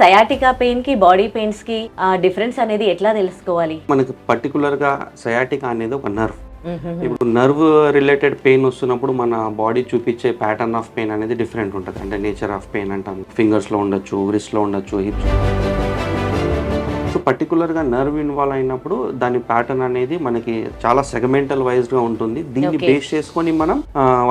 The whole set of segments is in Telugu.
సయాటికా పెయిన్కి బాడీ పెయిన్స్కి డిఫరెన్స్ అనేది ఎట్లా తెలుసుకోవాలి? మనకి పర్టికులర్గా సయాటికా అనేది ఒక నర్వ్ ఇప్పుడు నర్వ్ రిలేటెడ్ పెయిన్ వస్తున్నప్పుడు మన బాడీ చూపించే ప్యాటర్న్ ఆఫ్ పెయిన్ అనేది డిఫరెంట్ ఉంటుంది. అంటే నేచర్ ఆఫ్ పెయిన్ అంటాం. ఫింగర్స్లో ఉండొచ్చు wrist లో ఉండొచ్చు హిప్స్ పర్టికులర్గా నర్వ్ ఇన్వాల్వ్ అయినప్పుడు దాని ప్యాటర్న్ అనేది మనకి చాలా సెగమెంటల్ వైజ్గా ఉంటుంది. దీన్ని. బేస్ చేసుకొని మనం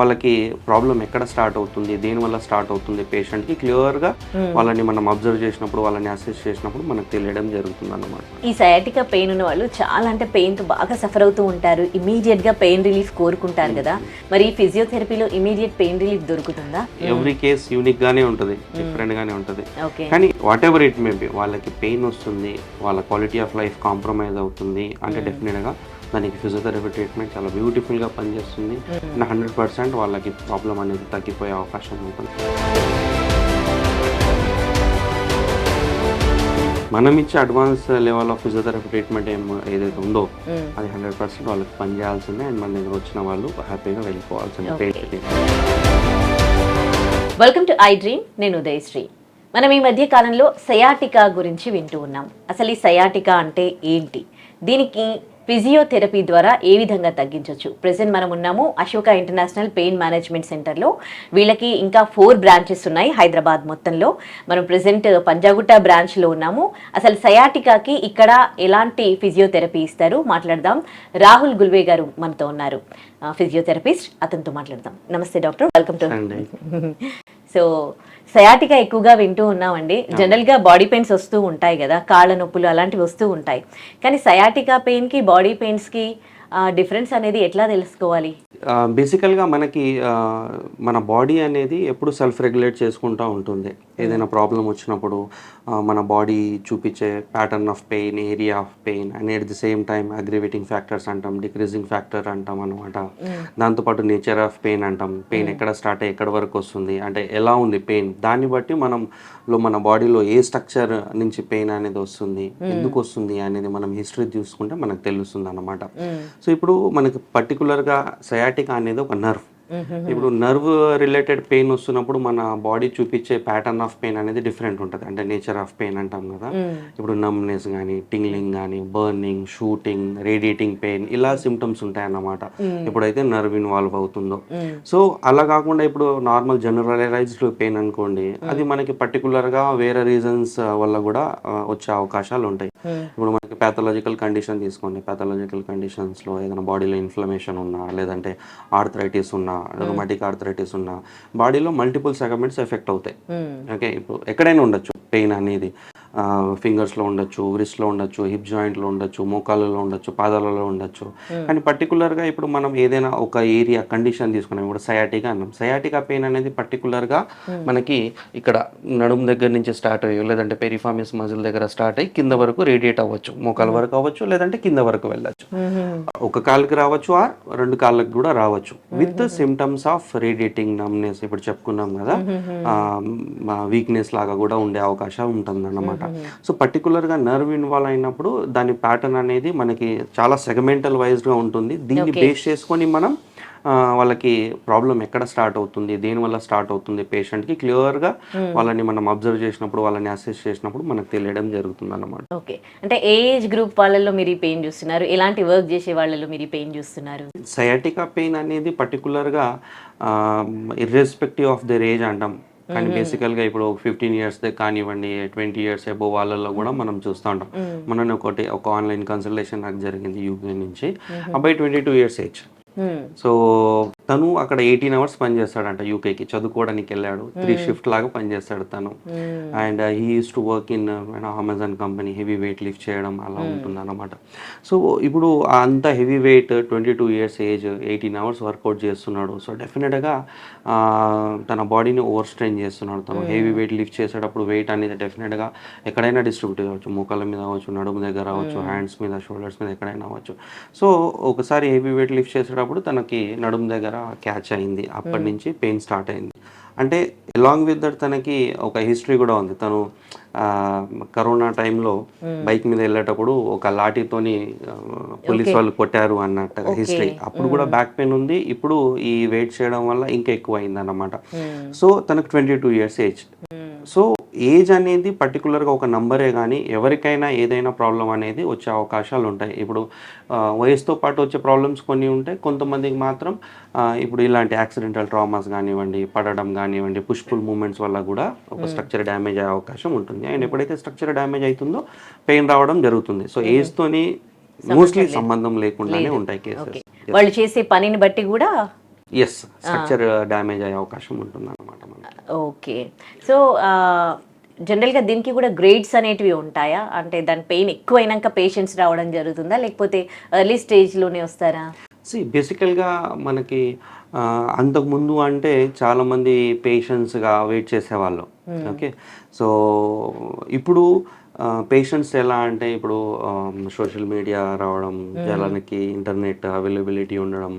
వాళ్ళకి ప్రాబ్లం ఎక్కడ స్టార్ట్ అవుతుంది దేని వల్ల స్టార్ట్ అవుతుంది పేషెంట్కి క్లియర్గా వాళ్ళని మనం అబ్జర్వ్ చేసినప్పుడు వాళ్ళని అసెస్ చేసినప్పుడు మనకు తెలియడం జరుగుతుంది అన్నమాట ఈ సయాటికా పెయిన్ ఉన్న వాళ్ళు చాలా అంటే పెయిన్తో బాగా సఫర్ అవుతూ ఉంటారు. ఇమీడియట్గా పెయిన్ రిలీఫ్ కోరుకుంటారు కదా. మరి ఈ ఫిజియోథెరపీలో ఇమీడియట్ పెయిన్ రిలీఫ్ దొరుకుతుందా? ఎవ్రీ కేస్ యూనిక్ గానే ఉంటుంది డిఫరెంట్ గానే ఉంటుంది. కానీ whatever it may be వాళ్ళకి పెయిన్ వస్తుంది వాళ్ళ క్వాలిటీ ఆఫ్ లైఫ్ కాంప్రమైజ్ అవుతుంది. అంటే డెఫినెట్గా దానికి ఫిజియోథెరపీ ట్రీట్మెంట్ చాలా బ్యూటిఫుల్గా పనిచేస్తుంది. అండ్ హండ్రెడ్ పర్సెంట్ వాళ్ళకి ప్రాబ్లం అనేది తగ్గిపోయే అవకాశం ఉంటుంది. మనం ఇచ్చే advance level of physiotherapy treatment ఏం ఏదైతే ఉందో అది హండ్రెడ్ పర్సెంట్ వాళ్ళకి పనిచేయాల్సిందే. అండ్ మన దగ్గర వచ్చిన వాళ్ళు హ్యాపీగా వెళ్ళిపోవాల్సిందే. వెల్కమ్ టు ఐ డ్రీమ్ నేను ఉదయశ్రీ. మనం ఈ మధ్య కాలంలో సయాటికా గురించి వింటూ ఉన్నాం. అసలు ఈ సయాటికా అంటే ఏంటి? దీనికి ఫిజియోథెరపీ ద్వారా ఏ విధంగా తగ్గించవచ్చు ప్రెసెంట్ మనం ఉన్నాము అశోక ఇంటర్నేషనల్ పెయిన్ మేనేజ్మెంట్ సెంటర్లో. వీళ్ళకి ఇంకా ఫోర్ బ్రాంచెస్ ఉన్నాయి హైదరాబాద్ మొత్తంలో. మనం ప్రెసెంట్ పంజాగుట్ట బ్రాంచ్లో ఉన్నాము. అసలు సయాటికాకి ఇక్కడ ఎలాంటి ఫిజియోథెరపీ ఇస్తారు? మాట్లాడదాం. రాహుల్ గుల్వే గారు మనతో ఉన్నారు. ఫిజియోథెరపిస్ట్. అతనితో మాట్లాడదాం. నమస్తే doctor. Welcome to so sciatica ఎక్కువగా వింటూ ఉన్నామండి. జనరల్గా బాడీ పెయిన్స్ వస్తూ ఉంటాయి కదా కాళ్ళ నొప్పులు అలాంటివి వస్తూ ఉంటాయి. కానీ సయాటికా పెయిన్కి బాడీ పెయిన్స్కి డిఫరెన్స్ అనేది ఎట్లా తెలుసుకోవాలి? బేసికల్గా మనకి మన బాడీ అనేది ఎప్పుడు సెల్ఫ్ రెగ్యులేట్ చేసుకుంటూ ఉంటుంది. ఏదైనా ప్రాబ్లం వచ్చినప్పుడు ఆ, మన బాడీ చూపించే pattern of pain area of pain and at the same time aggravating factors అంటాం డిక్రీజింగ్ ఫ్యాక్టర్ అంటాం అనమాట దాంతోపాటు నేచర్ ఆఫ్ పెయిన్ అంటాం. పెయిన్ ఎక్కడ స్టార్ట్ అయ్యి ఎక్కడ వరకు వస్తుంది అంటే ఎలా ఉంది పెయిన్ దాన్ని బట్టి మనం లో మన బాడీలో ఏ స్ట్రక్చర్ నుంచి పెయిన్ అనేది వస్తుంది ఎందుకు వస్తుంది అనేది మనం హిస్టరీ చూసుకుంటే మనకు తెలుస్తుంది అన్నమాట. సో ఇప్పుడు మనకి పర్టికులర్గా సయాటికా అనేది ఒక నర్వ్ ఇప్పుడు నర్వ్ రిలేటెడ్ పెయిన్ వస్తున్నప్పుడు మన బాడీ చూపించే ప్యాటర్న్ ఆఫ్ పెయిన్ అనేది డిఫరెంట్ ఉంటుంది. అంటే నేచర్ ఆఫ్ పెయిన్ అంటాం కదా. ఇప్పుడు నమ్నెస్ కానీ టింగ్లింగ్ కానీ బర్నింగ్ షూటింగ్ రేడియేటింగ్ పెయిన్ ఇలా సిమ్టమ్స్ ఉంటాయి అన్నమాట ఎప్పుడైతే నర్వ్ ఇన్వాల్వ్ అవుతుందో. సో అలా కాకుండా ఇప్పుడు నార్మల్ జనరలైజ్డ్ పెయిన్ అనుకోండి అది మనకి పర్టికులర్గా వేరే రీజన్స్ వల్ల కూడా ఆ, వచ్చే అవకాశాలు ఉంటాయి. ఇప్పుడు మనకి పాథలాజికల్ కండిషన్ తీసుకోండి. పాథలాజికల్ కండిషన్స్లో ఏదైనా బాడీలో ఇన్ఫ్లమేషన్ ఉన్నా లేదంటే ఆర్థరైటిస్ ఉన్నా రొమాటిక్ ఆర్థరైటిస్ ఉన్నా బాడీలో మల్టిపుల్ సెగమెంట్స్ ఎఫెక్ట్ అవుతాయి. ఓకే ఇప్పుడు ఎక్కడైనా ఉండొచ్చు. పెయిన్ అనేది ఫింగర్స్లో ఉండొచ్చు wrist లో ఉండొచ్చు హిప్ జాయింట్లో ఉండొచ్చు మోకాళ్ళలో ఉండొచ్చు పాదాలలో ఉండొచ్చు. కానీ పర్టికులర్గా ఇప్పుడు మనం ఏదైనా ఒక ఏరియా కండిషన్ తీసుకున్నాం ఇప్పుడు సయాటికా అన్నాం. సయాటికా పెయిన్ అనేది పర్టికులర్గా మనకి ఇక్కడ నడుము దగ్గర నుంచి స్టార్ట్ అయ్యి లేదంటే పెరిఫామిస్ మజిల్ దగ్గర స్టార్ట్ అయ్యి కింద వరకు రేడియేట్ అవ్వచ్చు. మోకాల వరకు అవ్వచ్చు లేదంటే కింద వరకు వెళ్ళచ్చు. ఒక కాళ్ళకి రావచ్చు ఆర్ రెండు కాళ్ళకి కూడా రావచ్చు. With symptoms of radiating numbness ఇప్పుడు చెప్పుకున్నాం కదా వీక్నెస్ లాగా కూడా ఉండే అవకాశం ఉంటుంది అన్నమాట సో పర్టికులర్గా నర్వ్ ఇన్వాల్వ్ అయినప్పుడు దాని ప్యాటర్న్ అనేది మనకి చాలా సెగమెంటల్ వైజ్గా ఉంటుంది. దీన్ని బేస్ చేసుకొని మనం వాళ్ళకి ప్రాబ్లం ఎక్కడ స్టార్ట్ అవుతుంది దేని వల్ల స్టార్ట్ అవుతుంది పేషెంట్కి క్లియర్గా వాళ్ళని మనం అబ్జర్వ్ చేసినప్పుడు వాళ్ళని అసెస్ చేసినప్పుడు మనకు తెలియడం జరుగుతుంది అన్నమాట ఓకే. అంటే ఏ ఏజ్ గ్రూప్ వాళ్ళలో మీరు ఈ పెయిన్ చూస్తున్నారు? ఎలాంటి వర్క్ చేసే వాళ్ళలో మీరు ఈ పెయిన్ చూస్తున్నారు? సయాటికా పెయిన్ అనేది పర్టికులర్గా ఇర్రెస్పెక్టివ్ ఆఫ్ దర్ ఏజ్ అంటాం. కానీ బేసికల్గా ఇప్పుడు ఫిఫ్టీన్ ఇయర్స్ కానివ్వండి ట్వంటీ ఇయర్స్ ఎబో వాళ్ళలో కూడా మనం చూస్తూ ఉంటాం. మొన్న ఒకటి ఒక ఆన్లైన్ కన్సల్టేషన్ నాకు జరిగింది యూపీ నుంచి. అబ్బాయి twenty two years age. Hmm. So తను అక్కడ ఎయిటీన్ అవర్స్ పనిచేస్తాడంట యూకేకి. చదువుకోవడానికి వెళ్ళాడు. త్రీ షిఫ్ట్ లాగా పనిచేస్తాడు తను. And he use to work in Amazon company heavy weight lift చేయడం అలా ఉంటుంది అనమాట సో ఇప్పుడు అంత heavy weight twenty two years age eighteen hours workout చేస్తున్నాడు. సో డెఫినెట్గా తన బాడీని ఓవర్ స్ట్రెయిన్ చేస్తున్నాడు తను. హెవీ వెయిట్ లిఫ్ట్ చేసేటప్పుడు వెయిట్ అనేది డెఫినెట్గా ఎక్కడైనా డిస్ట్రిబ్యూట్ అవ్వచ్చు. మోకాళ్ళ మీద అవ్వచ్చు నడుము దగ్గర అవ్వచ్చు హ్యాండ్స్ మీద షోల్డర్స్ మీద ఎక్కడైనా అవ్వచ్చు. సో ఒకసారి హెవీ వెయిట్ లిఫ్ట్ చేసేటప్పుడు తనకి నడుము దగ్గర క్యాచ్ అయింది. అప్పటి నుంచి పెయిన్ స్టార్ట్ అయింది. అంటే అలాంగ్ విత్ దట్ తనకి ఒక హిస్టరీ కూడా ఉంది. తను కరోనా టైంలో బైక్ మీద వెళ్ళేటప్పుడు ఒక లాఠీతోని పోలీస్ వాళ్ళు కొట్టారు అన్నట్టుగా హిస్టరీ అప్పుడు కూడా బ్యాక్ పెయిన్ ఉంది. ఇప్పుడు ఈ వెయిట్ చేయడం వల్ల ఇంకా ఎక్కువ అయింది అన్నమాట సో తనకు twenty two years age so age అనేది పర్టికులర్గా ఒక నంబరే కానీ ఎవరికైనా ఏదైనా ప్రాబ్లం అనేది వచ్చే అవకాశాలు ఉంటాయి. ఇప్పుడు వయసుతో పాటు వచ్చే ప్రాబ్లమ్స్ కొన్ని ఉంటాయి. కొంతమందికి మాత్రం ఇప్పుడు ఇలాంటి యాక్సిడెంటల్ ట్రామాస్ కానివ్వండి పడడం కానివ్వండి పుష్పుల్ మూమెంట్స్ వల్ల కూడా ఒక స్ట్రక్చర్ డ్యామేజ్ అయ్యే అవకాశం ఉంటుంది. అండ్ ఎప్పుడైతే స్ట్రక్చర్ డ్యామేజ్ అవుతుందో పెయిన్ రావడం జరుగుతుంది. సో ఏజ్తోని మోస్ట్లీ సంబంధం లేకుండానే ఉంటాయి కేసెస్. వాళ్ళు చేసే పనిని బట్టి కూడా ఎస్ స్ట్రక్చర్ డ్యామేజ్ అయ్యే అవకాశం ఉంటుంది అన్నమాట మనకి ఓకే సో జనరల్గా దీనికి కూడా గ్రేడ్స్ అనేటివి ఉంటాయా? అంటే దాని పెయిన్ ఎక్కువైనాక పేషెంట్స్ రావడం జరుగుతుందా? లేకపోతే ఎర్లీ స్టేజ్లోనే వస్తారా? సి బేసికల్గా మనకి అంతకుముందు అంటే చాలామంది పేషెంట్స్గా వెయిట్ చేసేవాళ్ళు. ఓకే సో ఇప్పుడు పేషెంట్స్ ఎలా అంటే ఇప్పుడు సోషల్ మీడియా రావడం జనానికి ఇంటర్నెట్ అవైలబిలిటీ ఉండడం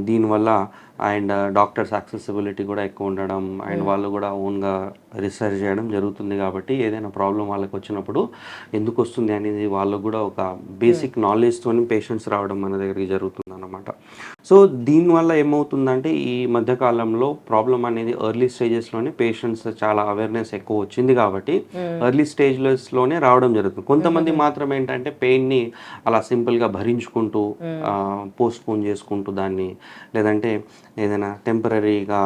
దీనివల్ల అండ్ డాక్టర్స్ యాక్సెసిబిలిటీ కూడా ఎక్కువ ఉండడం అండ్ వాళ్ళు కూడా ఓన్గా రీసెర్చ్ చేయడం జరుగుతుంది కాబట్టి ఏదైనా ప్రాబ్లం వాళ్ళకి వచ్చినప్పుడు ఎందుకు వస్తుంది అనేది వాళ్ళకు కూడా ఒక బేసిక్ నాలెడ్జ్తోని పేషెంట్స్ రావడం మన దగ్గరికి జరుగుతుంది అన్నమాట సో దీనివల్ల ఏమవుతుందంటే ఈ మధ్యకాలంలో ప్రాబ్లం అనేది ఎర్లీ స్టేజెస్లోనే పేషెంట్స్ చాలా అవేర్నెస్ ఎక్కువ వచ్చింది కాబట్టి ఎర్లీ స్టేజ్లోనే రావడం జరుగుతుంది. కొంతమంది మాత్రం ఏంటంటే పెయిన్ని అలా సింపుల్గా భరించుకుంటూ పోస్ట్ పోన్ చేసుకుంటూ దాన్ని లేదంటే ఏదైనా టెంపరీగా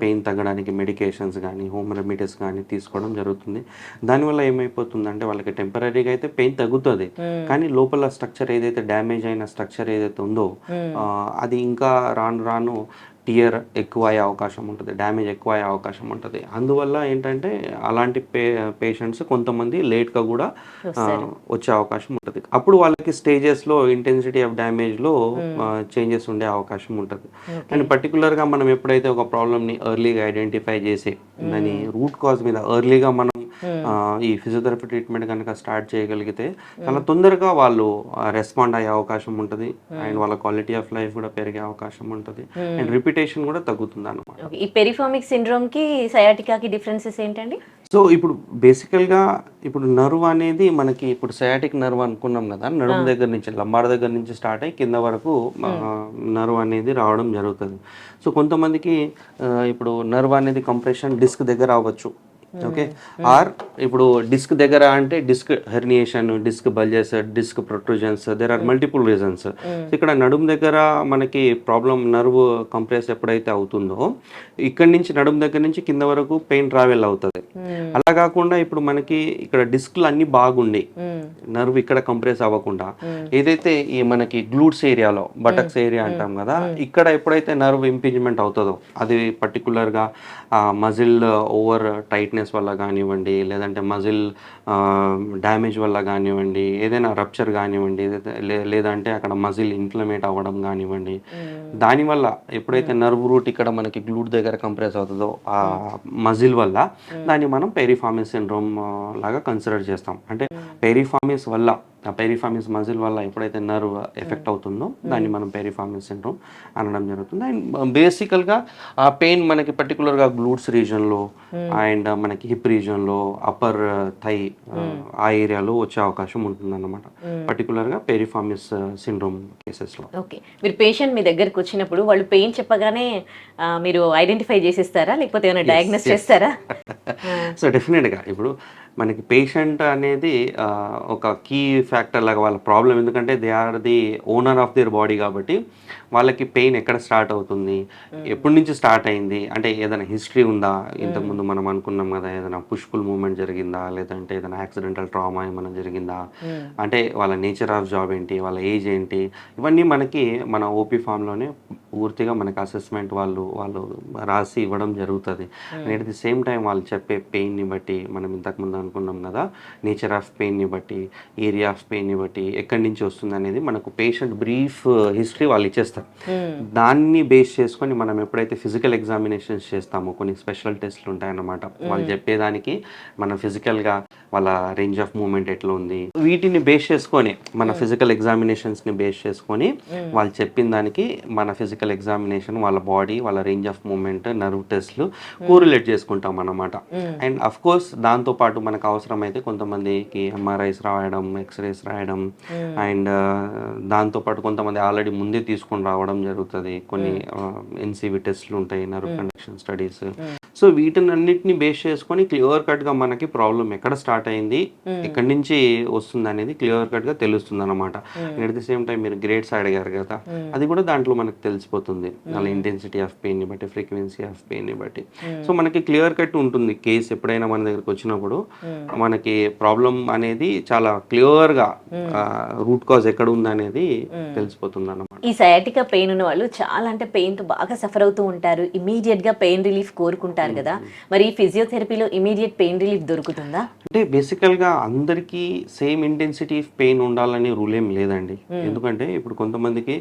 పెయిన్ తగ్గడానికి మెడికేషన్స్ కానీ హోమ్ రెమెడీస్ కానీ తీసుకోవడం జరుగుతుంది. దానివల్ల ఏమైపోతుందంటే వాళ్ళకి టెంపరీగా అయితే పెయిన్ తగ్గుతుంది. కానీ లోపల స్ట్రక్చర్ ఏదైతే డ్యామేజ్ అయిన స్ట్రక్చర్ ఏదైతే ఉందో అది ఇంకా రాను రాను టియర్ ఎక్కువ అయ్యే అవకాశం ఉంటుంది డ్యామేజ్ ఎక్కువ అయ్యే అవకాశం ఉంటుంది. అందువల్ల ఏంటంటే అలాంటి పే పేషెంట్స్ కొంతమంది లేట్గా కూడా వచ్చే అవకాశం ఉంటుంది. అప్పుడు వాళ్ళకి స్టేజెస్లో ఇంటెన్సిటీ ఆఫ్ డ్యామేజ్లో చేంజెస్ ఉండే అవకాశం ఉంటుంది. అండ్ పర్టికులర్గా మనం ఎప్పుడైతే ఒక ప్రాబ్లమ్ని ఎర్లీగా ఐడెంటిఫై చేసి దాని రూట్ కాజ్ మీద ఎర్లీగా మనం ఈ ఫిజియోథెరపీ ట్రీట్మెంట్ కనుక స్టార్ట్ చేయగలిగితే చాలా తొందరగా వాళ్ళు రెస్పాండ్ అయ్యే అవకాశం ఉంటుంది. అండ్ వాళ్ళ క్వాలిటీ ఆఫ్ లైఫ్ కూడా పెరిగే అవకాశం ఉంటుంది. అండ్ రిపిటేషన్ కూడా తగ్గుతుంది అనమాట ఈ పెరిఫామిక్ సిండ్రోమ్కి సయాటికాకి డిఫరెన్సెస్ ఏంటండి? సో ఇప్పుడు బేసికల్గా ఇప్పుడు నర్వ్ అనేది మనకి ఇప్పుడు సయాటిక్ నర్వ్ అనుకున్నాం కదా నడుము దగ్గర నుంచి లంబార్ దగ్గర నుంచి స్టార్ట్ అయ్యి కింద వరకు నర్వ్ అనేది రావడం జరుగుతుంది. సో కొంతమందికి ఇప్పుడు నర్వ్ అనేది కంప్రెషన్ డిస్క్ దగ్గర అవ్వచ్చు. ఓకే? ఆర్ ఇప్పుడు డిస్క్ దగ్గర అంటే disc herniation disc bulges disc protrusions there are multiple reasons ఇక్కడ నడుము దగ్గర మనకి ప్రాబ్లం నర్వ్ కంప్రెస్ ఎప్పుడైతే అవుతుందో ఇక్కడ నుంచి నడుము దగ్గర నుంచి కింద వరకు పెయిన్ ట్రావెల్ అవుతుంది. అలా కాకుండా ఇప్పుడు మనకి ఇక్కడ డిస్క్లు అన్ని బాగుండి. నర్వ్ ఇక్కడ కంప్రెస్ అవ్వకుండా. ఏదైతే ఈ మనకి గ్లూట్స్ ఏరియాలో బటక్స్ ఏరియా అంటాం కదా ఇక్కడ ఎప్పుడైతే నర్వ్ ఇంపింజ్మెంట్ అవుతుందో అది పర్టికులర్గా మజిల్ ఓవర్ టైట్నెస్ వల్ల కానివ్వండి లేదంటే మజిల్ డ్యామేజ్ వల్ల కానివ్వండి ఏదైనా రప్చర్ కానివ్వండి లేదంటే అక్కడ మజిల్ ఇన్ఫ్లమేట్ అవ్వడం కానివ్వండి దానివల్ల ఎప్పుడైతే నర్వ్ రూట్ ఇక్కడ మనకి గ్లూట్ దగ్గర కంప్రెస్ అవుతుందో ఆ మజిల్ వల్ల దాన్ని మనం పెరిఫామిస్ సిండ్రోమ్ లాగా కన్సిడర్ చేస్తాం. అంటే పెరిఫామిస్ వల్ల పెరిఫామిస్ మజిల్ వల్ల ఎప్పుడైతే నర్వ్ ఎఫెక్ట్ అవుతుందో దాన్ని మనం పెరిఫామిస్ సిండ్రోమ్ అనడం జరుగుతుంది. అండ్ బేసికల్గా ఆ పెయిన్ మనకి పర్టికులర్గా గ్లూట్స్ రీజన్లో అండ్ మనకి హిప్ రీజన్లో అప్పర్ థై ఆ ఏరియాలో వచ్చే అవకాశం ఉంటుందన్నమాట. పర్టికులర్గా పెరిఫామిస్ సిండ్రోమ్ కేసెస్లో ఓకే మీరు పేషెంట్ మీ దగ్గరకు వచ్చినప్పుడు వాళ్ళు పెయిన్ చెప్పగానే మీరు ఐడెంటిఫై చేసిస్తారా? లేకపోతే ఏమైనా డయాగ్నోస్ చేస్తారా? సో డెఫినెట్గా ఇప్పుడు మనకి పేషెంట్ అనేది ఒక కీ ఫ్యాక్టర్ లాగా వాళ్ళ ప్రాబ్లం ఎందుకంటే they are the owner of their body కాబట్టి వాళ్ళకి పెయిన్ ఎక్కడ స్టార్ట్ అవుతుంది ఎప్పటి నుంచి స్టార్ట్ అయింది అంటే ఏదైనా హిస్టరీ ఉందా? ఇంతకుముందు మనం అనుకున్నాం కదా ఏదైనా పుష్ఫుల్ మూమెంట్ జరిగిందా? లేదంటే ఏదైనా యాక్సిడెంటల్ ట్రామా ఏమైనా జరిగిందా? అంటే వాళ్ళ నేచర్ ఆఫ్ జాబ్ ఏంటి? వాళ్ళ ఏజ్ ఏంటి? ఇవన్నీ మనకి మన ఓపీ ఫామ్లోనే పూర్తిగా మనకి అసెస్మెంట్ వాళ్ళు వాళ్ళు రాసి ఇవ్వడం జరుగుతుంది. అండ్ ది సేమ్ టైం వాళ్ళు చెప్పే పెయిన్ని బట్టి మనం ఇంతకుముందు అనుకున్నాం కదా నేచర్ ఆఫ్ పెయిన్ని బట్టి ఏరియా ఆఫ్ పెయిన్ని బట్టి ఎక్కడి నుంచి వస్తుంది అనేది మనకు పేషెంట్ బ్రీఫ్ హిస్టరీ వాళ్ళు ఇచ్చేస్తారు. దాన్ని బేస్ చేసుకొని మనం ఎప్పుడైతే ఫిజికల్ ఎగ్జామినేషన్స్ చేస్తామో కొన్ని స్పెషల్ టెస్ట్లు ఉంటాయన్నమాట. వాళ్ళు చెప్పేదానికి మన ఫిజికల్గా వాళ్ళ రేంజ్ ఆఫ్ మూమెంట్ ఎట్లా ఉంది వీటిని బేస్ చేసుకొని మన ఫిజికల్ ఎగ్జామినేషన్స్ని బేస్ చేసుకొని వాళ్ళు చెప్పిన దానికి మన ఫిజికల్ ఎగ్జామినేషన్ వాళ్ళ బాడీ వాళ్ళ రేంజ్ ఆఫ్ మూమెంట్ నర్వ్ టెస్ట్లు కోరిలేట్ చేసుకుంటాం అన్నమాట. అండ్ అఫ్ కోర్స్ దాంతో పాటు మనకు అవసరమైతే కొంతమందికి ఎంఆర్ఐస్ రాయడం ఎక్స్రేస్ రాయడం అండ్ దాంతో పాటు కొంతమంది ఆల్రెడీ ముందే తీసుకొని రావడం జరుగుతుంది. కొన్ని ఎన్సీవి టెస్ట్లు ఉంటాయి నర్వ్ కండక్షన్ స్టడీస్. సో వీటిని అన్నిటిని బేస్ చేసుకొని క్లియర్ కట్గా మనకి ప్రాబ్లం ఎక్కడ స్టార్ట్ అయింది ఎక్కడి నుంచి వస్తుంది అనేది క్లియర్ కట్గా తెలుస్తుంది అనమాట అట్ ది సేమ్ టైం మీరు గ్రేడ్స్ అడిగారు కదా అది కూడా దాంట్లో మనకు తెలిసిపోతుంది. వాళ్ళ ఇంటెన్సిటీ ఆఫ్ పెయిన్ని బట్టి ఫ్రీక్వెన్సీ ఆఫ్ పెయిన్ని బట్టి. సో మనకి క్లియర్ కట్ ఉంటుంది కేసు ఎప్పుడైనా మన దగ్గరకు వచ్చినప్పుడు. మనకి ప్రాబ్లం అనేది చాలా క్లియర్గా రూట్ కాజ్ ఎక్కడ ఉంది అనేది తెలిసిపోతుంది అన్నమాట ఈ సయాటికా పెయిన్ ఉన్న వాళ్ళు చాలా అంటే పెయిన్తో బాగా సఫర్ అవుతూ ఉంటారు. ఇమీడియట్గా పెయిన్ రిలీఫ్ కోరుకుంటారు. కదా. మరి ఈ ఫిజియోథెరపీలో ఇమీడియట్ పెయిన్ రిలీఫ్ దొరుకుతుందా? అంటే బేసికల్గా అందరికీ సేమ్ ఇంటెన్సిటీ పెయిన్ ఉండాలని రూల్ ఏం లేదండి. ఎందుకంటే ఇప్పుడు కొంతమందికి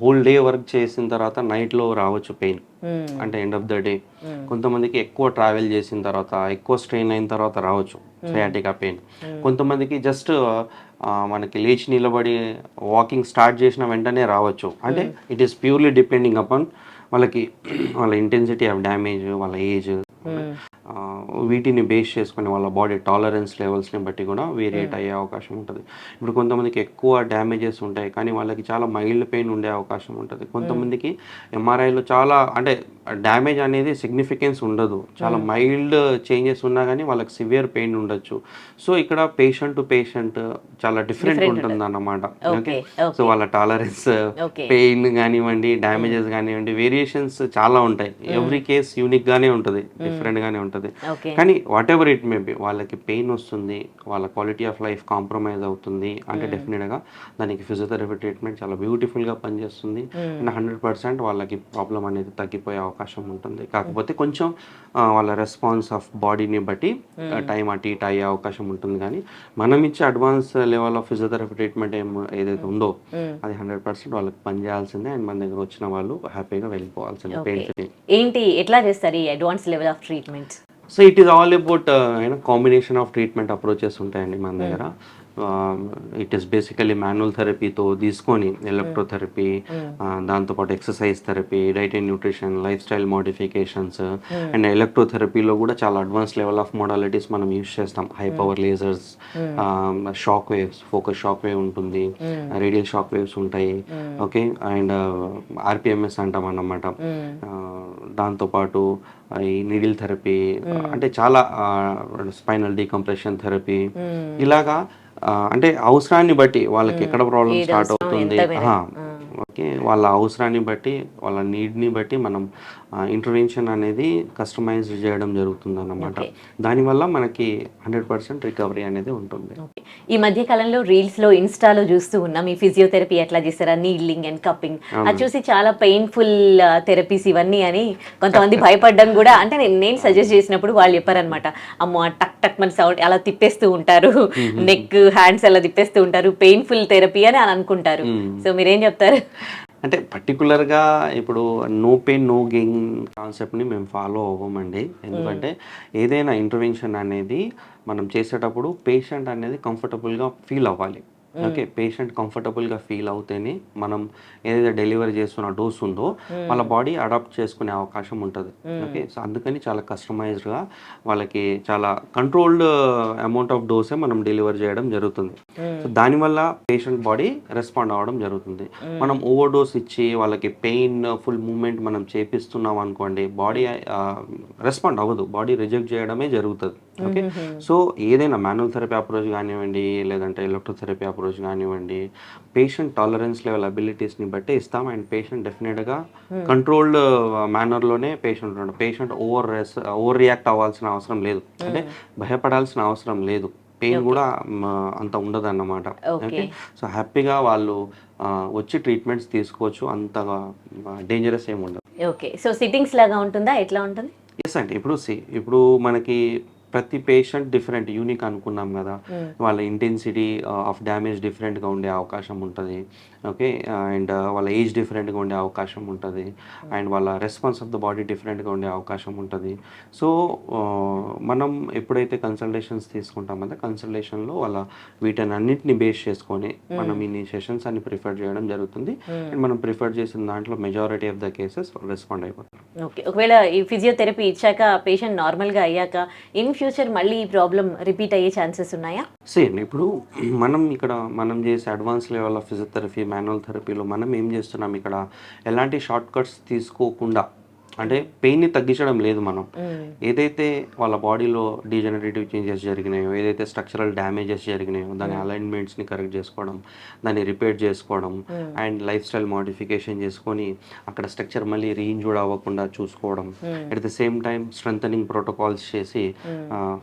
హోల్ డే వర్క్ చేసిన తర్వాత నైట్లో రావచ్చు పెయిన్. అంటే ఎండ్ ఆఫ్ ద డే కొంతమందికి ఎక్కువ ట్రావెల్ చేసిన తర్వాత ఎక్కువ స్ట్రెయిన్ అయిన తర్వాత రావచ్చు సయాటికా పెయిన్ కొంతమందికి జస్ట్ మనకి లేచి నిలబడి వాకింగ్ స్టార్ట్ చేసిన వెంటనే రావచ్చు. అంటే it is purely depending upon వాళ్ళకి వాళ్ళ ఇంటెన్సిటీ ఆఫ్ డ్యామేజ్ వాళ్ళ ఏజ్ వీటిని బేస్ చేసుకొని వాళ్ళ బాడీ టాలరెన్స్ లెవెల్స్ని బట్టి కూడా వేరియేట్ అయ్యే అవకాశం ఉంటుంది. ఇప్పుడు కొంతమందికి ఎక్కువ డ్యామేజెస్ ఉంటాయి కానీ వాళ్ళకి చాలా మైల్డ్ పెయిన్ ఉండే అవకాశం ఉంటుంది. కొంతమందికి ఎంఆర్ఐలో చాలా అంటే డ్యామేజ్ అనేది సిగ్నిఫికెన్స్ ఉండదు. చాలా మైల్డ్ చేంజెస్ ఉన్నా కానీ వాళ్ళకి సివియర్ పెయిన్ ఉండొచ్చు. సో ఇక్కడ పేషెంట్ టు పేషెంట్ చాలా డిఫరెంట్ ఉంటుంది అన్నమాట. ఓకే? సో వాళ్ళ టాలరెన్స్ పెయిన్ కానివ్వండి డ్యామేజెస్ కానివ్వండి వేరియేషన్స్ చాలా ఉంటాయి. ఎవ్రీ కేస్ యూనిక్ గానే ఉంటుంది. డిఫరెంట్ గానే ఉంటుంది. కానీ whatever it may be వాళ్ళకి పెయిన్ వస్తుంది వాళ్ళ క్వాలిటీ ఆఫ్ లైఫ్ కాంప్రమైజ్ అవుతుంది అంటే డెఫినెట్గా దానికి ఫిజియోథెరపీ ట్రీట్మెంట్ చాలా బ్యూటిఫుల్గా పనిచేస్తుంది. అండ్ హండ్రెడ్ పర్సెంట్ వాళ్ళకి ప్రాబ్లం అనేది తగ్గిపోయే అవకాశం ఉంటుంది. కాకపోతే కొంచెం వాళ్ళ రెస్పాన్స్ ఆఫ్ బాడీని బట్టి టైం అటు ఇటు అయ్యే అవకాశం ఉంటుంది. కానీ మనం ఇచ్చే advance level of physiotherapy treatment ఏం ఏదైతే ఉందో అది హండ్రెడ్ పర్సెంట్ వాళ్ళకి పనిచేయాల్సిందే. అండ్ మన దగ్గర వచ్చిన వాళ్ళు హ్యాపీగా వెళ్ళిపోవాల్సిందే. ఏంటి ఎట్లా చేస్తారు ఈ advance level of treatment so it is all about you know combination of treatment approaches ఉంటాయండి మన దగ్గర. ఇట్ ఈస్ బేసికలీ మాన్యువల్ థెరపీతో తీసుకొని ఎలక్ట్రోథెరపీ దాంతోపాటు exercise therapy diet and nutrition lifestyle modifications and ఎలక్ట్రోథెరపీలో కూడా చాలా అడ్వాన్స్ లెవెల్ ఆఫ్ మోడాలిటీస్ మనం యూస్ చేస్తాం. High power lasers shock waves focus shock wave ఉంటుంది. రేడియల్ షాక్ వేవ్స్ ఉంటాయి. ఓకే అండ్ ఆర్పిఎంఎస్ అంటాం అన్నమాట. దాంతోపాటు ఈ నీడిల్ థెరపీ అంటే చాలా స్పైనల్ డీకంప్రెషన్ థెరపీ ఇలాగా అంటే అవసరాన్ని బట్టి వాళ్ళకి ఎక్కడ ప్రాబ్లం స్టార్ట్ అవుతుంది? ఓకే వాళ్ళ అవసరాన్ని బట్టి వాళ్ళ నీడ్ని బట్టి మనం ఇంటర్వెన్షన్ అనేది కస్టమైజ్ చేయడం జరుగుతుంది అన్నమాట దానివల్ల మనకి హండ్రెడ్ పర్సెంట్ రికవరీ అనేది ఉంటుంది. ఓకే. ఈ మధ్య కాలంలో రీల్స్లో ఇన్స్టాలో చూస్తూ ఉన్నాం. ఈ ఫిజియోథెరపీ ఎట్లా చేస్తారా? నీడ్లింగ్ అండ్ కప్పింగ్ అది చూసి చాలా పెయిన్ఫుల్ థెరపీస్ ఇవన్నీ అని కొంతమంది భయపడ్డం కూడా అంటే నేను సజెస్ట్ చేసినప్పుడు వాళ్ళు చెప్పారనమాట అమ్మో టక్ టక్ మన సౌండ్ అలా తిప్పేస్తూ ఉంటారు. నెక్ హ్యాండ్స్ అలా తిప్పేస్తూ ఉంటారు. పెయిన్ఫుల్ థెరపీ అని అని అనుకుంటారు. సో మీరేం చెప్తారు? అంటే పర్టికులర్గా ఇప్పుడు నో పెయిన్ నో గెయిన్ కాన్సెప్ట్ని మేము ఫాలో అవ్వమండి. ఎందుకంటే ఏదైనా ఇంటర్వెన్షన్ అనేది మనం చేసేటప్పుడు పేషెంట్ అనేది కంఫర్టబుల్గా ఫీల్ అవ్వాలి. ఓకే పేషెంట్ కంఫర్టబుల్గా ఫీల్ అవుతేనే మనం ఏదైతే డెలివరీ చేస్తున్న డోస్ ఉందో వాళ్ళ బాడీ అడాప్ట్ చేసుకునే అవకాశం ఉంటుంది. ఓకే సో అందుకని చాలా కస్టమైజ్డ్గా వాళ్ళకి చాలా కంట్రోల్డ్ అమౌంట్ ఆఫ్ డోసే మనం డెలివర్ చేయడం జరుగుతుంది. సో దానివల్ల పేషెంట్ బాడీ రెస్పాండ్ అవ్వడం జరుగుతుంది. మనం ఓవర్ డోస్ ఇచ్చి వాళ్ళకి పెయిన్ ఫుల్ మూమెంట్ మనం చేపిస్తున్నాం అనుకోండి బాడీ రెస్పాండ్ అవ్వదు. బాడీ రిజెక్ట్ చేయడమే జరుగుతుంది. ఓకే? సో ఏదైనా మాన్యువల్ థెరపీ అప్రోచ్ కానివ్వండి లేదంటే ఎలక్ట్రోథెరపీ అప్రోచ్ కానివ్వండి పేషెంట్ టాలరెన్స్ లెవెల్ అబిలిటీస్ని బట్టి ఇస్తాం. అండ్ పేషెంట్ డెఫినెట్గా కంట్రోల్డ్ మేనర్లోనే పేషెంట్ ఉన్నాడు పేషెంట్ ఓవర్ ఓవర్ రియాక్ట్ అవ్వాల్సిన అవసరం లేదు. అంటే భయపడాల్సిన అవసరం లేదు. పెయిన్ కూడా అంత ఉండదు అన్నమాట. ఓకే? సో హ్యాపీగా వాళ్ళు వచ్చి ట్రీట్మెంట్స్ తీసుకోవచ్చు. అంతగా డేంజరస్ ఏమి ఉండదు. ఓకే. సో సిట్టింగ్స్ లాగా ఉంటుందా? ఎట్లా ఉంటుంది? ఎస్ అండి. ఇప్పుడు సి ఇప్పుడు మనకి ప్రతి పేషెంట్ డిఫరెంట్ యూనిక్ అనుకున్నాం కదా. వాళ్ళ ఇంటెన్సిటీ ఆఫ్ డ్యామేజ్ డిఫరెంట్గా ఉండే అవకాశం ఉంటుంది. ఓకే అండ్ వాళ్ళ ఏజ్ డిఫరెంట్గా ఉండే అవకాశం ఉంటుంది. అండ్ వాళ్ళ రెస్పాన్స్ ఆఫ్ ద బాడీ డిఫరెంట్గా ఉండే అవకాశం ఉంటుంది. సో మనం ఎప్పుడైతే కన్సల్టేషన్స్ తీసుకుంటాం కదా కన్సల్టేషన్లో వాళ్ళ వీటిని అన్నింటిని బేస్ చేసుకొని మనం ఇన్ని సెషన్స్ అని ప్రిఫర్ చేయడం జరుగుతుంది. అండ్ మనం ప్రిఫర్ చేసిన దాంట్లో majority of the cases respond అయిపోతారు ఓకే ఒకవేళ ఈ ఫిజియోథెరపీ ఇచ్చాక పేషెంట్ నార్మల్గా అయ్యాక ఇన్ ఫ్యూచర్ మళ్ళీ ఈ ప్రాబ్లం రిపీట్ అయ్యే ఛాన్సెస్ ఉన్నాయా? సేమ్ ఇప్పుడు మనం ఇక్కడ మనం చేసే advance level of physiotherapy manual థెరపీలో మనం ఏం చేస్తున్నాం? ఇక్కడ ఎలాంటి షార్ట్ కట్స్ తీసుకోకుండా అంటే పెయిన్ని తగ్గించడం లేదు మనం. ఏదైతే వాళ్ళ బాడీలో డీజనరేటివ్ చేంజెస్ జరిగినాయో ఏదైతే స్ట్రక్చరల్ డ్యామేజెస్ జరిగినాయో దాని అలైన్మెంట్స్ని కరెక్ట్ చేసుకోవడం దాన్ని రిపేర్ చేసుకోవడం అండ్ లైఫ్ స్టైల్ మోడిఫికేషన్ చేసుకొని అక్కడ స్ట్రక్చర్ మళ్ళీ రీఇంజూర్డ్ అవ్వకుండా చూసుకోవడం. At the same time strengthening protocols చేసి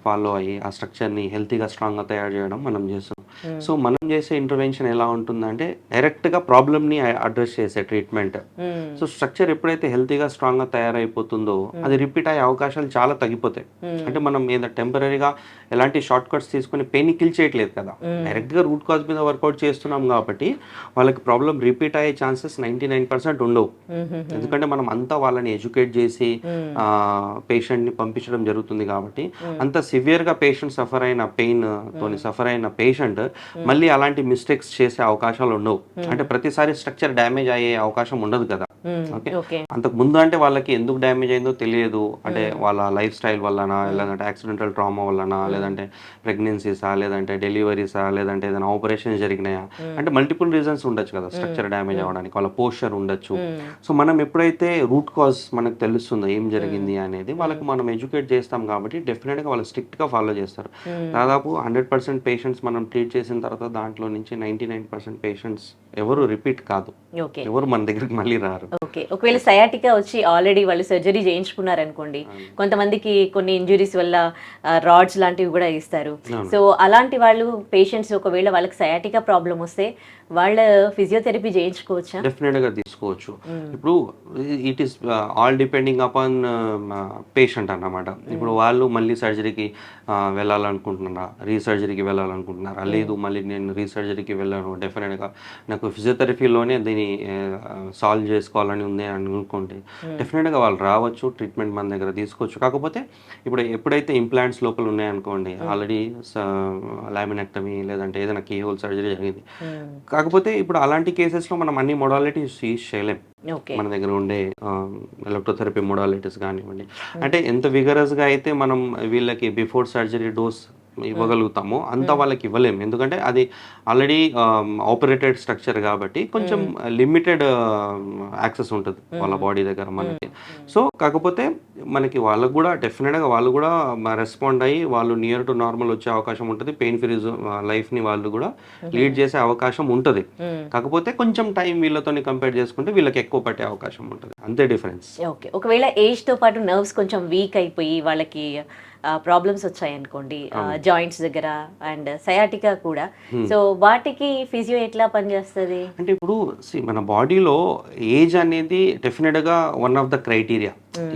ఫాలో అయ్యి ఆ స్ట్రక్చర్ని హెల్తీగా స్ట్రాంగ్గా తయారు చేయడం మనం చేస్తాం సో మనం చేసే ఇంటర్వెన్షన్ ఎలా ఉంటుందంటే డైరెక్ట్గా ప్రాబ్లమ్ని అడ్రస్ చేసే ట్రీట్మెంట్ మ్మ్. సో స్ట్రక్చర్ ఎప్పుడైతే హెల్తీగా స్ట్రాంగ్గా తయారైపోతుందో అది రిపీట్ అయ్యే అవకాశాలు చాలా తగ్గిపోతాయి. అంటే మనం ఏదో టెంపరీగా ఎలాంటి షార్ట్ కట్స్ తీసుకొని పెయిన్ కిల్ చేయట్లేదు కదా. డైరెక్ట్గా రూట్ కాజ్ మీద వర్కౌట్ చేస్తున్నాం కాబట్టి వాళ్ళకి ప్రాబ్లం రిపీట్ అయ్యే ఛాన్సెస్ నైంటీ నైన్ పర్సెంట్ ఉండవు. ఎందుకంటే మనం అంతా వాళ్ళని ఎడ్యుకేట్ చేసి పేషెంట్ని పంపించడం జరుగుతుంది కాబట్టి అంత సివియర్గా పేషెంట్ సఫర్ అయిన పెయిన్ తోని సఫర్ అయిన పేషెంట్ మళ్ళీ అలాంటి మిస్టేక్స్ చేసే అవకాశాలు ఉండవు అంటే ప్రతిసారి స్ట్రక్చర్ డ్యామేజ్ అయ్యే అవకాశం ఉండదు కదా. ఓకే ఓకే అంతకు ముందు అంటే వాళ్ళకి ఎందుకు డ్యామేజ్ అయిందో తెలియదు. అంటే వాళ్ళ లైఫ్ స్టైల్ వల్లనా లేదంటే యాక్సిడెంటల్ ట్రామా వల్లనా లేదంటే ప్రెగ్నెన్సీసా లేదంటే డెలివరీసా లేదంటే ఏదైనా ఆపరేషన్ జరిగినాయా? అంటే మల్టిపుల్ రీజన్స్ ఉండొచ్చు కదా స్ట్రక్చర్ డ్యామేజ్ అవ్వడానికి వాళ్ళ పోస్చర్ ఉండొచ్చు. సో మనం ఎప్పుడైతే రూట్ కాజ్ మనకు తెలుస్తుందో ఏం జరిగింది అనేది వాళ్ళకి మనం ఎడ్యుకేట్ చేస్తాం కాబట్టి డెఫినెట్గా వాళ్ళు స్ట్రిక్ట్గా ఫాలో చేస్తారు. దాదాపు హండ్రెడ్ పర్సెంట్ పేషెంట్స్ మనం ట్రీట్ చేసిన తర్వాత దాంట్లో నుంచి నైంటీ నైన్ పర్సెంట్ పేషెంట్స్ ఎవరు రిపీట్ కాదు. ఎవరు మన దగ్గరికి మళ్ళీ రారు. ఓకే. ఒకవేళ సయాటికా వచ్చి ఆల్రెడీ వాళ్ళు సర్జరీ చేయించుకున్నారు అనుకోండి కొంతమందికి కొన్ని ఇంజురీస్ వల్ల రాడ్స్ లాంటివి కూడా ఇస్తారు. సో అలాంటి వాళ్ళు పేషెంట్స్ ఒకవేళ వాళ్ళకి సయాటికా ప్రాబ్లం వస్తే వాళ్ళ ఫిజియోథెరపీ చేయించుకోవచ్చా? డెఫినెట్గా తీసుకోవచ్చు. ఇప్పుడు it is all depending upon patient అన్నమాట. ఇప్పుడు వాళ్ళు మళ్ళీ సర్జరీకి వెళ్ళాలనుకుంటున్నారా? రీసర్జరీకి వెళ్ళాలనుకుంటున్నారా? లేదు మళ్ళీ నేను రీసర్జరీకి వెళ్ళాను. డెఫినెట్గా నాకు ఫిజియోథెరపీలోనే దీన్ని సాల్వ్ చేసుకోవాలని ఉంది అని అనుకుంటే డెఫినెట్గా వాళ్ళు రావచ్చు ట్రీట్మెంట్ మన దగ్గర తీసుకోవచ్చు. కాకపోతే ఇప్పుడు ఎప్పుడైతే ఇంప్లాంట్స్ లోపల ఉన్నాయనుకోండి ఆల్రెడీ లామినెక్టమీ లేదంటే ఏదైనా కీ హోల్ సర్జరీ జరిగింది. కాకపోతే ఇప్పుడు అలాంటి కేసెస్లో మనం అన్ని మొడాలిటీస్ యూజ్ చేయలేం. మన దగ్గర ఉండే ఎలక్ట్రోథెరపీ మొడాలిటీస్ కానివ్వండి. అంటే ఎంత విగరస్గా అయితే మనం వీళ్ళకి బిఫోర్ సర్జరీ డోస్ ఇవ్వగలుగుతామో. అంత వాళ్ళకి ఇవ్వలేము. ఎందుకంటే అది ఆల్రెడీ ఆపరేటెడ్ స్ట్రక్చర్ కాబట్టి కొంచెం లిమిటెడ్ యాక్సెస్ ఉంటుంది వాళ్ళ బాడీ దగ్గర మనకి. సో కాకపోతే మనకి వాళ్ళకు కూడా డెఫినెట్గా వాళ్ళు కూడా రెస్పాండ్ అయ్యి వాళ్ళు నియర్ టు నార్మల్ వచ్చే అవకాశం ఉంటుంది. పెయిన్ ఫ్రీ లైఫ్ని వాళ్ళు కూడా లీడ్ చేసే అవకాశం ఉంటుంది. కాకపోతే కొంచెం టైం వీళ్ళతో కంపేర్ చేసుకుంటే వీళ్ళకి ఎక్కువ పట్టే అవకాశం ఉంటుంది. అంతే డిఫరెన్స్ ఓకే ఒకవేళ ఏజ్తో పాటు నర్వ్స్ కొంచెం వీక్ అయిపోయి వాళ్ళకి ప్రాబ్లమ్స్ వచ్చాయనుకోండి జాయింట్స్ దగ్గర అండ్ సయాటికా కూడా. సో వాటికి ఫిజియో ఎట్లా పనిచేస్తుంది? అంటే ఇప్పుడు మన బాడీలో ఏజ్ అనేది డెఫినెట్గా వన్ ఆఫ్ ద క్రైటీరియా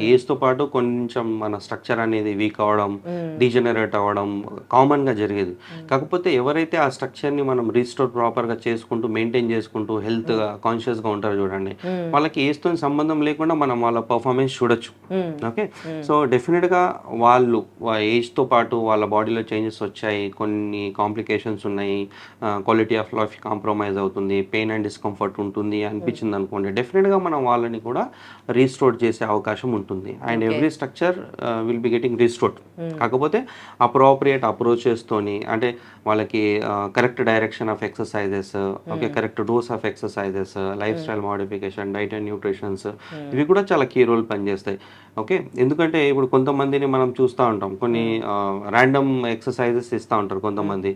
ఏజ్తో పాటు కొంచెం మన స్ట్రక్చర్ అనేది వీక్ అవ్వడం డీజనరేట్ అవ్వడం కామన్గా జరిగేది. కాకపోతే ఎవరైతే ఆ స్ట్రక్చర్ని మనం రీస్టోర్ ప్రాపర్గా చేసుకుంటూ మెయింటైన్ చేసుకుంటూ హెల్త్గా కాన్షియస్గా ఉంటారు చూడండి వాళ్ళకి ఏజ్తో సంబంధం లేకుండా మనం వాళ్ళ పర్ఫార్మెన్స్ చూడొచ్చు. ఓకే సో డెఫినెట్గా వాళ్ళు ఏజ్తో పాటు వాళ్ళ బాడీలో చేంజెస్ వచ్చాయి కొన్ని కాంప్లికేషన్స్ ఉన్నాయి. క్వాలిటీ ఆఫ్ లైఫ్ కాంప్రమైజ్ అవుతుంది పెయిన్ అండ్ డిస్కంఫర్ట్ ఉంటుంది అనిపించింది అనుకోండి డెఫినెట్గా మనం వాళ్ళని కూడా రీస్టోర్ చేసే అవకాశం ఉంటుంది. And every structure will be getting restored కాకపోతే అప్రోప్రియేట్ అప్రోచెస్తోని అంటే వాళ్ళకి correct direction of exercises okay correct dose of exercises lifestyle modification diet and nutritions ఇవి కూడా చాలా కీ రోల్ పనిచేస్తాయి. ఓకే ఎందుకంటే ఇప్పుడు కొంతమందిని మనం చూస్తూ ఉంటాం. కొన్ని ర్యాండమ్ ఎక్సర్సైజెస్ ఇస్తూ ఉంటారు కొంతమంది.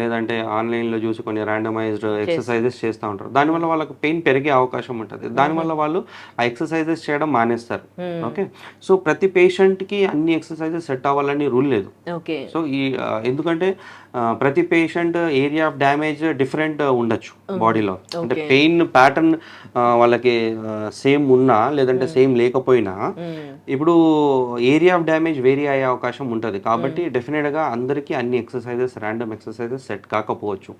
లేదంటే ఆన్లైన్లో చూసి కొన్ని ర్యాండమైజ్డ్ ఎక్సర్సైజెస్ చేస్తూ ఉంటారు. దానివల్ల వాళ్ళకి పెయిన్ పెరిగే అవకాశం ఉంటుంది. దానివల్ల వాళ్ళు ఆ ఎక్సర్సైజెస్ చేయడం మానేస్తారు. ఓకే సో ప్రతి పేషెంట్కి అన్ని ఎక్సర్సైజెస్ సెట్ అవ్వాలని రూల్ లేదు. ఓకే సో ఈ ఆ, ఎందుకంటే ఆ, ప్రతి patient area of damage different ఉండొచ్చు బాడీలో అంటే పెయిన్ ప్యాటర్న్ వాళ్ళకి సేమ్ ఉన్నా లేదంటే సేమ్ లేకపోయినా ఇప్పుడు ఏరియా ఆఫ్ డ్యామేజ్ వేరీ అయ్యే అవకాశం ఉంటుంది. కాబట్టి డెఫినెట్గా అందరికీ అన్ని ఎక్సర్సైజెస్ ర్యాండమ్ ఎక్సర్సైజెస్ సెట్ కాకపోవచ్చు.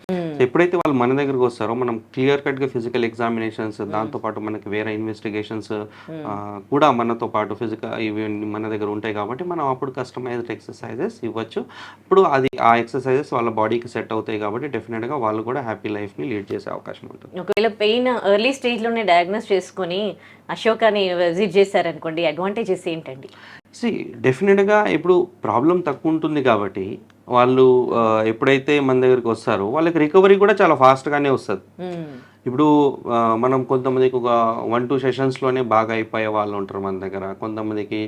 ఎప్పుడైతే వాళ్ళు మన దగ్గరకు వస్తారో మనం క్లియర్ కట్గా ఫిజికల్ ఎగ్జామినేషన్స్ దాంతోపాటు మనకి వేరే ఇన్వెస్టిగేషన్స్ కూడా మనతో పాటు ఫిజికల్ ఇవి మన దగ్గర ఉంటాయి కాబట్టి మనం అప్పుడు కస్టమైజ్డ్ ఎక్సర్సైజెస్ ఇవ్వచ్చు. ఇప్పుడు అది ఆ ఎక్సర్సైజెస్ వాళ్ళ బాడీకి సెట్ అవుతాయి కాబట్టి డెఫినెట్గా వాళ్ళు కూడా హ్యాపీ లైఫ్ని లీడ్ చేసే అవకాశం ఉంటుంది. ఒకవేళ పెయిన్ ఎర్లీ స్టేజ్లోనే డయాగ్నోస్ చేసుకొని అశోకాని విజిట్ చేశారనుకోండి అడ్వాంటేజెస్ ఏంటండి? సి డెఫినెట్గా ఇప్పుడు ప్రాబ్లం తక్కువ ఉంటుంది కాబట్టి వాళ్ళు ఎప్పుడైతే మన దగ్గరికి వస్తారో వాళ్ళకి రికవరీ కూడా చాలా ఫాస్ట్గానే వస్తుంది. ఇప్పుడు ఆ, మనం కొంతమందికి ఒక వన్ టూ సెషన్స్లోనే బాగా అయిపోయే వాళ్ళు ఉంటారు మన దగ్గర. కొంతమందికి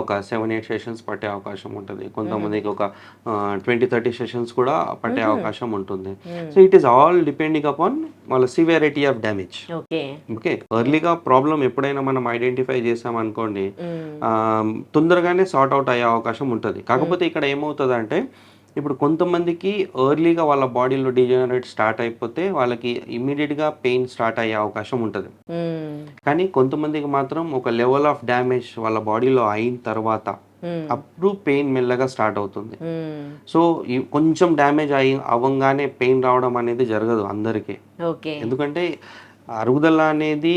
ఒక సెవెన్ ఎయిట్ సెషన్స్ పట్టే అవకాశం ఉంటుంది. కొంతమందికి ఒక ట్వంటీ థర్టీ సెషన్స్ కూడా పట్టే అవకాశం ఉంటుంది. So it is all depending upon వాళ్ళ సివియారిటీ ఆఫ్ డ్యామేజ్ ఓకే ఎర్లీగా ప్రాబ్లం ఎప్పుడైనా మనం ఐడెంటిఫై చేసాం అనుకోండి తొందరగానే సార్ట్ అవుట్ అయ్యే అవకాశం ఉంటుంది. కాకపోతే ఇక్కడ ఏమవుతుంది అంటే ఇప్పుడు కొంతమందికి ఎర్లీగా వాళ్ళ బాడీలో డిజనరేట్ స్టార్ట్ అయిపోతే వాళ్ళకి ఇమ్మీడియట్గా పెయిన్ స్టార్ట్ అయ్యే అవకాశం ఉంటుంది. కానీ కొంతమందికి మాత్రం ఒక లెవెల్ ఆఫ్ డ్యామేజ్ వాళ్ళ బాడీలో అయిన తర్వాత అప్పుడు పెయిన్ మెల్లగా స్టార్ట్ అవుతుంది. సో కొంచెం డ్యామేజ్ అయి అవ్వంగానే పెయిన్ రావడం అనేది జరగదు అందరికీ. ఓకే. ఎందుకంటే అరుగుదల అనేది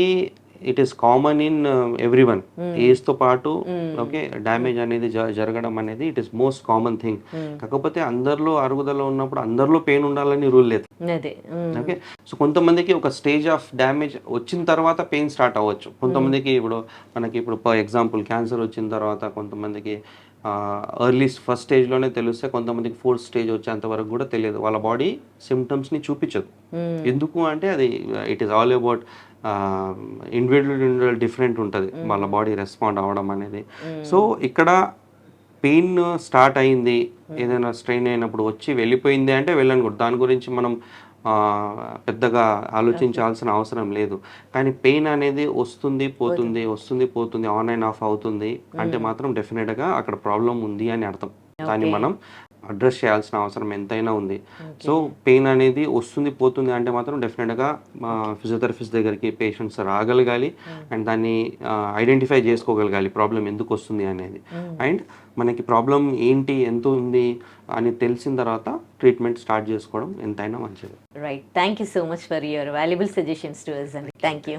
it is common in everyone ఏజ్తో పాటు ఓకే డ్యామేజ్ అనేది జరగడం అనేది it is most common thing కాకపోతే అందరిలో అరుగుదల ఉన్నప్పుడు అందరిలో పెయిన్ ఉండాలని రూల్ లేదు. ఓకే సో కొంతమందికి ఒక స్టేజ్ ఆఫ్ డ్యామేజ్ వచ్చిన తర్వాత పెయిన్ స్టార్ట్ అవ్వచ్చు. కొంతమందికి ఇప్పుడు మనకి ఇప్పుడు ఫర్ ఎగ్జాంపుల్ క్యాన్సర్ వచ్చిన తర్వాత కొంతమందికి ఎర్లీ ఫస్ట్ స్టేజ్లోనే తెలిస్తే కొంతమందికి ఫోర్త్ స్టేజ్ వచ్చేంత వరకు కూడా తెలియదు. వాళ్ళ బాడీ సిమ్టమ్స్ని చూపించదు. ఎందుకు అంటే అది it is all about individual individual different ఉంటుంది. వాళ్ళ బాడీ రెస్పాండ్ అవ్వడం అనేది. సో ఇక్కడ పెయిన్ స్టార్ట్ అయింది. ఏదైనా స్ట్రెయిన్ అయినప్పుడు వచ్చి వెళ్ళిపోయింది అంటే వెళ్ళను కూడా. దాని గురించి మనం పెద్దగా ఆలోచించాల్సిన అవసరం లేదు. కానీ పెయిన్ అనేది వస్తుంది పోతుంది వస్తుంది పోతుంది ఆన్ అండ్ ఆఫ్ అవుతుంది. అంటే మాత్రం డెఫినెట్గా అక్కడ ప్రాబ్లం ఉంది అని అర్థం. దాన్ని మనం అడ్రస్ చేయాల్సిన అవసరం ఎంతైనా ఉంది. సో పెయిన్ అనేది వస్తుంది పోతుంది అంటే మాత్రం డెఫినెట్గా ఫిజియోథెరపిస్ట్ దగ్గరికి పేషెంట్స్ రాగలగాలి అండ్ దాన్ని ఐడెంటిఫై చేసుకోగలగాలి ప్రాబ్లం ఎందుకు వస్తుంది అనేది. అండ్ మనకి ప్రాబ్లం ఏంటి ఎంత ఉంది అని తెలిసిన తర్వాత ట్రీట్మెంట్ స్టార్ట్ చేసుకోవడం ఎంతైనా మంచిది. Right thank you so much for your valuable suggestions to us అండి thank you